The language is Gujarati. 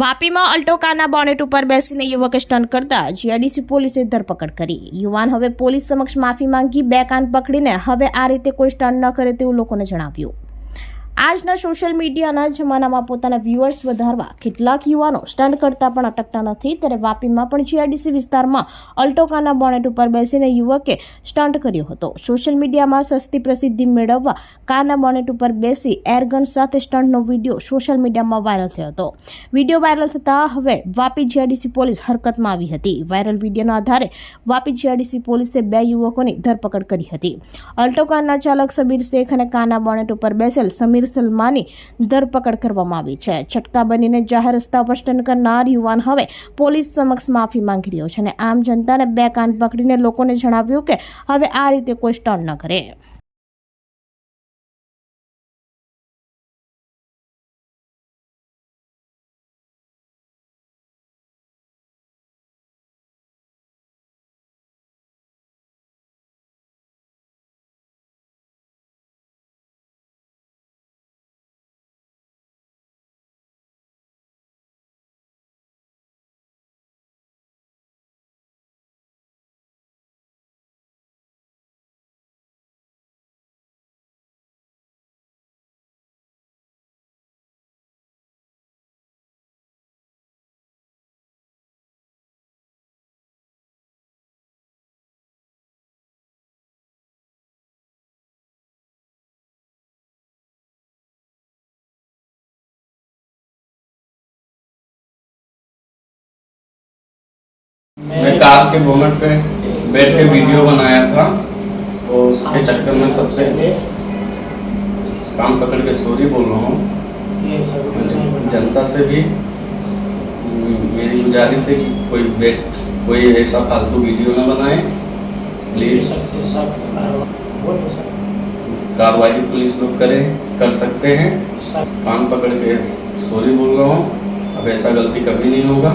વાપીમાં અલ્ટોકાના બોનેટ ઉપર બેસીને યુવકે સ્ટન્ટ કરતા જીઆઈડીસી પોલીસે ધરપકડ કરી. યુવાન હવે પોલીસ સમક્ષ માફી માંગી, બે કાન પકડીને હવે આ રીતે કોઈ સ્ટન્ટ ન કરે તેવું લોકોને જણાવ્યું. આજના સોશિયલ મીડિયાના જમાનામાં પોતાના વ્યુઅર્સ વધારવા કેટલાક યુવાનો સ્ટન્ટ કરતા પણ અટકતા નથી. ત્યારે વાપીમાં પણ જીઆઈડીસી વિસ્તારમાં અલ્ટોકાના બોનેટ ઉપર બેસીને યુવકે સ્ટન્ટ કર્યો હતો. સોશિયલ મીડિયામાં સસ્તી પ્રસિદ્ધિ મેળવવા કારના બોનેટ ઉપર બેસી એરગન સાથે સ્ટન્ટનો વીડિયો સોશિયલ મીડિયામાં વાયરલ થયો હતો. વીડિયો વાયરલ થતાં હવે વાપી જીઆઈડીસી પોલીસ હરકતમાં આવી હતી. વાયરલ વિડીયોના આધારે વાપી જીઆઈડીસી પોલીસે બે યુવકોની ધરપકડ કરી હતી. અલ્ટો કારના ચાલક સબીર શેખ અને કાના બોનેટ ઉપર બેસેલ સમીર સલમાની ધરપકડ કરવામાં આવી છે. છટકા બનીને જાહેર રસ્તા પર સ્ટન્ટ કરનાર યુવાન હવે પોલીસ સમક્ષ માફી માંગી રહ્યો છે અને આમ જનતાને બે કાન પકડીને લોકોને જણાવ્યું કે હવે આ રીતે કોઈ સ્ટન્ટ ન કરે. मैं कार के बोनट पे बैठे वीडियो बनाया था तो उसके चक्कर में सबसे काम पकड़ के सॉरी बोल रहा हूँ। जनता से भी मेरी गुजारिश है कि कोई बे कोई ऐसा फालतू वीडियो ना बनाए। प्लीज़ कार्रवाई पुलिस लोग करें कर सकते हैं। कान पकड़ के सॉरी बोल रहा हूँ। अब ऐसा गलती कभी नहीं होगा।